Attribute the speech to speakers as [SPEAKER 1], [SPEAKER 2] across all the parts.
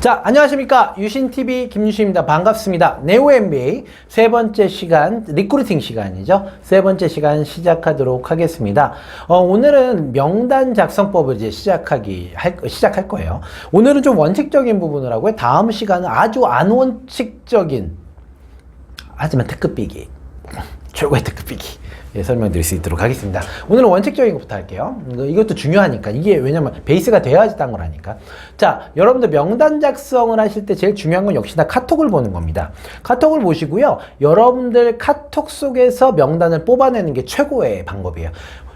[SPEAKER 1] 자, 안녕하십니까. 유신TV 김유신입니다. 반갑습니다. 네오 MBA 세 번째 시간, 리크루팅 시간이죠. 세 번째 시간 시작하도록 하겠습니다. 어, 오늘은 명단 작성법을 이제 시작하기, 할, 시작할 거예요. 오늘은 좀 원칙적인 부분을 하고요. 다음 시간은 아주 안 원칙적인, 하지만 특급 비기. 최고의 특급비기. 예, 설명드릴 수 있도록 하겠습니다. 오늘은 원칙적인 것부터 할게요. 이것도 중요하니까. 이게 왜냐면 베이스가 돼야지 딴 거라니까. 자, 여러분들 명단 작성을 하실 때 제일 중요한 건 역시나 카톡을 보는 겁니다. 카톡을 보시고요. 여러분들 카톡 속에서 명단을 뽑아내는 게 최고의 방법이에요.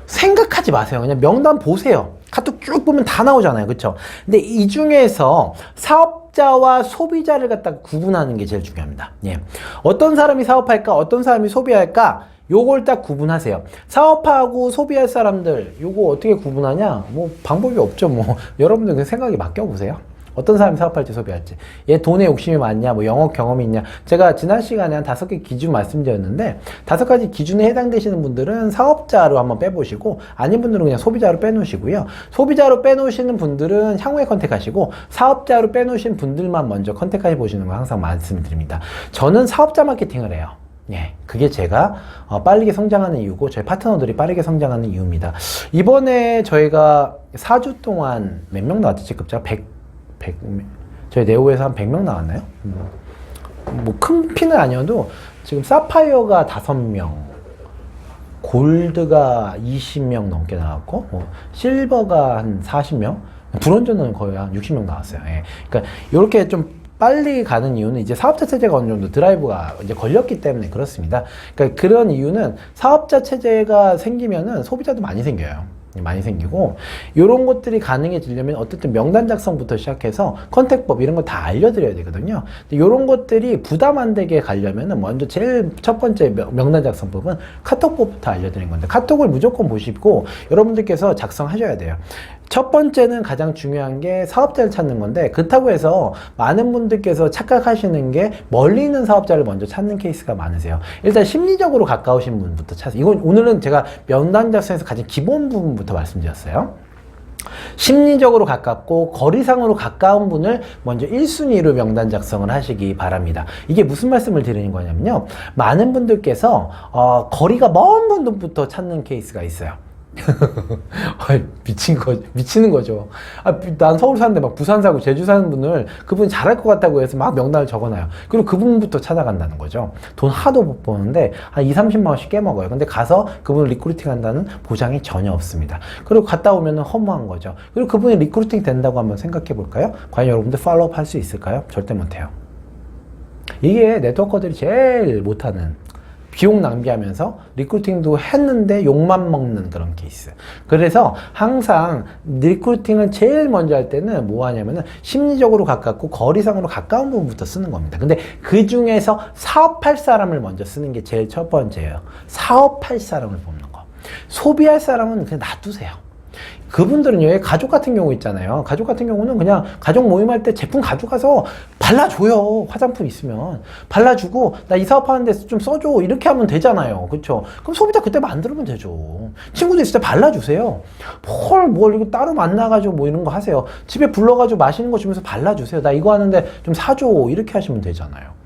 [SPEAKER 1] 생각하지 마세요. 그냥 명단 보세요. 카톡 쭉 보면 다 나오잖아요. 그쵸? 근데 이 중에서 사업자와 소비자를 갖다가 구분하는 게 제일 중요합니다. 예. 어떤 사람이 사업할까? 어떤 사람이 소비할까? 요걸 딱 구분하세요. 사업하고 소비할 사람들, 요거 어떻게 구분하냐? 뭐, 방법이 없죠. 뭐, 여러분들 그 생각에 맡겨 보세요. 어떤 사람이 사업할지 소비할지. 얘 돈에 욕심이 많냐, 뭐 영업 경험이 있냐. 제가 지난 시간에 한 다섯 개 기준 말씀드렸는데, 다섯 가지 기준에 해당되시는 분들은 사업자로 한번 빼보시고, 아닌 분들은 그냥 소비자로 빼놓으시고요. 소비자로 빼놓으시는 분들은 향후에 컨택하시고, 사업자로 빼놓으신 분들만 먼저 컨택해 보시는 거 항상 말씀드립니다. 저는 사업자 마케팅을 해요. 예, 그게 제가 어, 빠르게 성장하는 이유고 저희 파트너들이 빠르게 성장하는 이유입니다. 이번에 저희가 4주 동안 몇 명 나왔지 직급자? 100, 100, 저희 네오에서 한 100명 나왔나요? 뭐 큰 피는 아니어도 지금 사파이어가 5명, 골드가 20명 넘게 나왔고 뭐 실버가 한 40명, 브론즈는 거의 한 60명 나왔어요. 예. 그러니까 이렇게 좀 빨리 가는 이유는 이제 사업자 체제가 어느 정도 드라이브가 이제 걸렸기 때문에 그렇습니다. 그러니까 그런 이유는 사업자 체제가 생기면은 소비자도 많이 생겨요. 많이 생기고 이런 것들이 가능해지려면 어쨌든 명단 작성부터 시작해서 컨택법 이런 거 다 알려드려야 되거든요. 이런 것들이 부담 안 되게 가려면은 먼저 제일 첫 번째 명- 명단 작성법은 카톡법부터 알려드리는 건데 카톡을 무조건 보시고 여러분들께서 작성하셔야 돼요. 첫 번째는 가장 중요한 게 사업자를 찾는 건데 그렇다고 해서 많은 분들께서 착각하시는 게 멀리 있는 사업자를 먼저 찾는 케이스가 많으세요. 일단 심리적으로 가까우신 분부터 찾으세요. 이건 오늘은 제가 면담 작성에서 가장 기본 부분부터 말씀드렸어요. 심리적으로 가깝고 거리상으로 가까운 분을 먼저 1순위로 명단 작성을 하시기 바랍니다. 이게 무슨 말씀을 드리는 거냐면요. 많은 분들께서 어, 거리가 먼 분들부터 찾는 케이스가 있어요. 아이, 미친 거, 미치는 거죠. 아, 난 서울 사는데 막 부산 사고 제주 사는 분을 그분이 잘할 것 같다고 해서 막 명단을 적어놔요. 그리고 그분부터 찾아간다는 거죠. 돈 하도 못 버는데 한 2, 30만 원씩 깨먹어요. 근데 가서 그분을 리크루팅 한다는 보장이 전혀 없습니다. 그리고 갔다 오면 허무한 거죠. 그리고 그분이 리크루팅 된다고 한번 생각해 볼까요? 과연 여러분들 팔로업 할 수 있을까요? 절대 못해요. 이게 네트워커들이 제일 못하는 비용 낭비하면서 리크루팅도 했는데 욕만 먹는 그런 케이스. 그래서 항상 리크루팅을 제일 먼저 할 때는 뭐 하냐면은 심리적으로 가깝고 거리상으로 가까운 부분부터 쓰는 겁니다. 근데 그 중에서 사업할 사람을 먼저 쓰는 게 제일 첫 번째예요. 사업할 사람을 뽑는 거. 소비할 사람은 그냥 놔두세요. 그분들은요, 왜 가족 같은 경우 있잖아요. 가족 같은 경우는 그냥 가족 모임할 때 제품 가져가서 발라줘요. 화장품 있으면. 발라주고, 나 이 사업하는 데서 좀 써줘. 이렇게 하면 되잖아요. 그쵸? 그럼 소비자 그때 만들면 되죠. 친구들 때 발라주세요. 뭘, 뭘, 이거 따로 만나가지고 뭐 이런 거 하세요. 집에 불러가지고 맛있는 거 주면서 발라주세요. 나 이거 하는데 좀 사줘. 이렇게 하시면 되잖아요.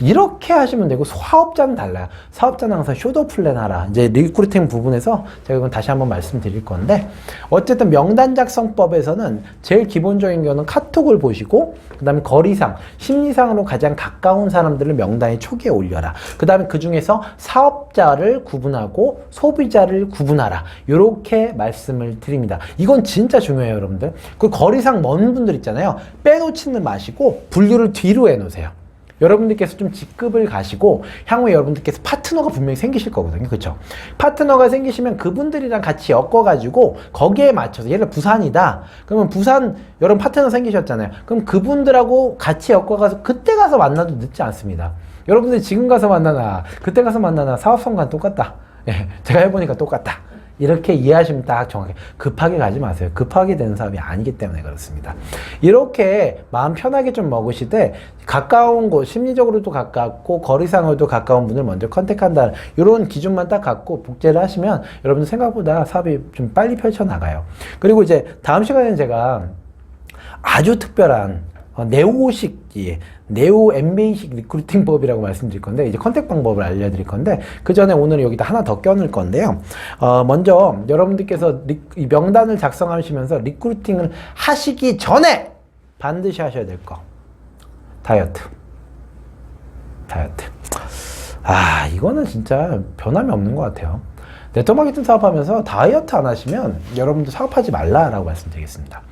[SPEAKER 1] 이렇게 하시면 되고 사업자는 달라요. 사업자는 항상 쇼더 플랜 하라. 이제 리크루팅 부분에서 제가 이건 다시 한번 말씀드릴 건데 어쨌든 명단 작성법에서는 제일 기본적인 거는 카톡을 보시고 그다음에 거리상, 심리상으로 가장 가까운 사람들을 명단에 초기에 올려라. 그다음에 그 중에서 사업자를 구분하고 소비자를 구분하라. 이렇게 말씀을 드립니다. 이건 진짜 중요해요, 여러분들. 그 거리상 먼 분들 있잖아요. 빼놓지는 마시고 분류를 뒤로 해 놓으세요. 여러분들께서 좀 직급을 가시고 향후에 여러분들께서 파트너가 분명히 생기실 거거든요. 그렇죠? 파트너가 생기시면 그분들이랑 같이 엮어 가지고 거기에 맞춰서 예를 들어 부산이다. 그러면 부산 여러분 파트너 생기셨잖아요. 그럼 그분들하고 같이 엮어 가서 그때 가서 만나도 늦지 않습니다. 여러분들이 지금 가서 만나나 그때 가서 만나나 사업성과는 똑같다. 예, 제가 해보니까 똑같다. 이렇게 이해하시면 딱 정확해. 급하게 가지 마세요. 급하게 되는 사업이 아니기 때문에 그렇습니다. 이렇게 마음 편하게 좀 먹으시되 가까운 곳, 심리적으로도 가깝고 거리상으로도 가까운 분을 먼저 컨택한다는 이런 기준만 딱 갖고 복제를 하시면 여러분들 생각보다 사업이 좀 빨리 펼쳐 나가요. 그리고 이제 다음 시간에는 제가 아주 특별한 어, 네오식, 예, 네오 MBA식 리크루팅법이라고 말씀드릴 건데, 이제 컨택 방법을 알려드릴 건데, 그 전에 오늘 여기다 하나 더 껴놓을 건데요. 어, 먼저 여러분들께서 리, 이 명단을 작성하시면서 리크루팅을 하시기 전에 반드시 하셔야 될 거. 다이어트. 다이어트. 아, 이거는 진짜 변함이 없는 것 같아요. 네트워크 마케팅 사업하면서 다이어트 안 하시면 여러분들 사업하지 말라라고 말씀드리겠습니다.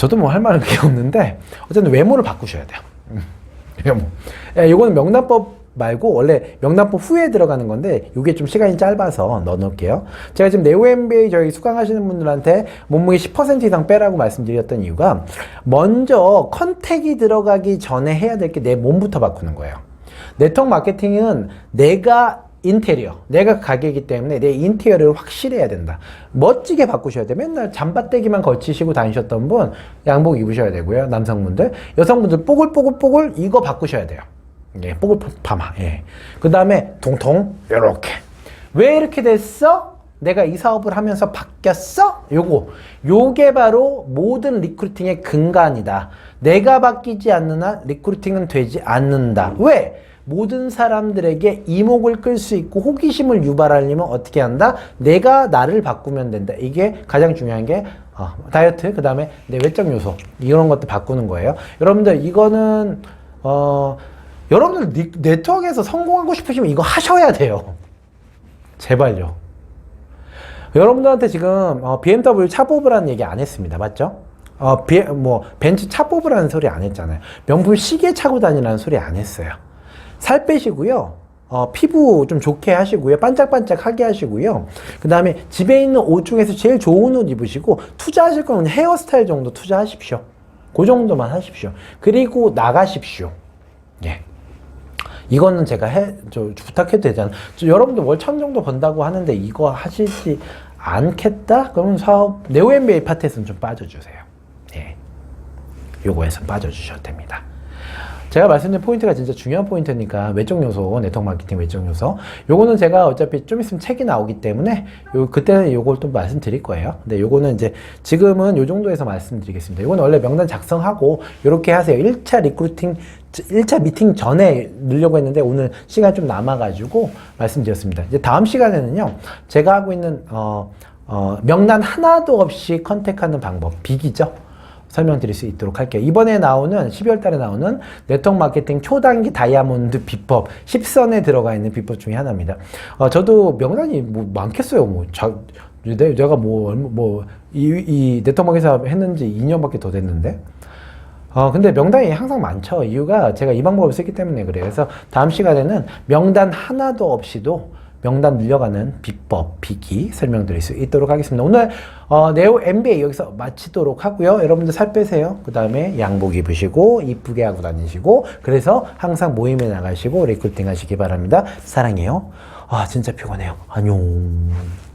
[SPEAKER 1] 저도 뭐 할 말은 그게 없는데 어쨌든 외모를 바꾸셔야 돼요. 음, 외모. 예, 이거는 명단법 말고 원래 명단법 후에 들어가는 건데 이게 좀 시간이 짧아서 넣어놓을게요. 제가 지금 네오 MBA 저희 수강하시는 분들한테 몸무게 10% 이상 빼라고 말씀드렸던 이유가 먼저 컨택이 들어가기 전에 해야 될 게 내 몸부터 바꾸는 거예요. 네트워크 마케팅은 내가 인테리어, 내가 가게이기 때문에 내 인테리어를 확실해야 된다. 멋지게 바꾸셔야 돼. 맨날 잠바떼기만 걸치시고 다니셨던 분 양복 입으셔야 되고요. 남성분들, 여성분들 뽀글뽀글뽀글 이거 바꾸셔야 돼요. 예, 뽀글 파마. 예. 그 다음에 통통 이렇게. 왜 이렇게 됐어? 내가 이 사업을 하면서 바뀌었어? 요거. 요게 바로 모든 리크루팅의 근간이다. 내가 바뀌지 않는 한 리크루팅은 되지 않는다. 왜? 모든 사람들에게 이목을 끌 수 있고 호기심을 유발하려면 어떻게 한다? 내가 나를 바꾸면 된다. 이게 가장 중요한 게 어, 다이어트, 그 다음에 내 외적 요소 이런 것도 바꾸는 거예요. 여러분들 이거는 어, 여러분들 니- 네트워크에서 성공하고 싶으시면 이거 하셔야 돼요. 제발요. 여러분들한테 지금 어, BMW 차 뽑으라는 얘기 안 했습니다. 맞죠? 어, 비, 뭐 벤츠 차 뽑으라는 소리 안 했잖아요. 명품 시계 차고 다니라는 소리 안 했어요. 살 빼시고요. 어, 피부 좀 좋게 하시고요. 반짝반짝하게 하시고요. 그 다음에 집에 있는 옷 중에서 제일 좋은 옷 입으시고 투자하실 거면 헤어스타일 정도 투자하십시오. 그 정도만 하십시오. 그리고 나가십시오. 예. 이거는 제가 해, 저, 부탁해도 되잖아. 저 여러분들 월 천 정도 번다고 하는데 이거 하시지 않겠다? 그러면 사업, 네오 MBA 파트에서는 좀 빠져주세요. 예. 요거에서 빠져주셔도 됩니다. 제가 말씀드린 포인트가 진짜 중요한 포인트니까 외적 요소, 네트워크 마케팅 외적 요소. 요거는 제가 어차피 좀 있으면 책이 나오기 때문에 요 그때는 요걸 또 말씀드릴 거예요. 근데 요거는 이제 지금은 요 정도에서 말씀드리겠습니다. 요거는 원래 명단 작성하고 요렇게 하세요. 1차 리크루팅 1차 미팅 전에 넣으려고 했는데 오늘 시간 좀 남아가지고 말씀드렸습니다. 이제 다음 시간에는요, 제가 하고 있는, 어, 어, 명단 하나도 없이 컨택하는 방법, 빅이죠. 설명드릴 수 있도록 할게요. 이번에 나오는 12월 달에 나오는 네트워크 마케팅 초단기 다이아몬드 비법 10선에 들어가 있는 비법 중에 하나입니다. 어, 저도 명단이 뭐 많겠어요. 뭐 자, 내- 내가 뭐, 뭐, 이, 이 네트워크 마케팅 했는지 2년밖에 더 됐는데. 어, 근데 명단이 항상 많죠. 이유가 제가 이 방법을 쓰기 때문에 그래요. 그래서 다음 시간에는 명단 하나도 없이도 명단 늘려가는 비법, 비기 설명드릴 수 있도록 하겠습니다. 오늘 어, 네오 MBA 여기서 마치도록 하고요. 여러분들 살 빼세요. 그 다음에 양복 입으시고 이쁘게 하고 다니시고 그래서 항상 모임에 나가시고 리크루팅 하시기 바랍니다. 사랑해요. 아 진짜 피곤해요. 안녕.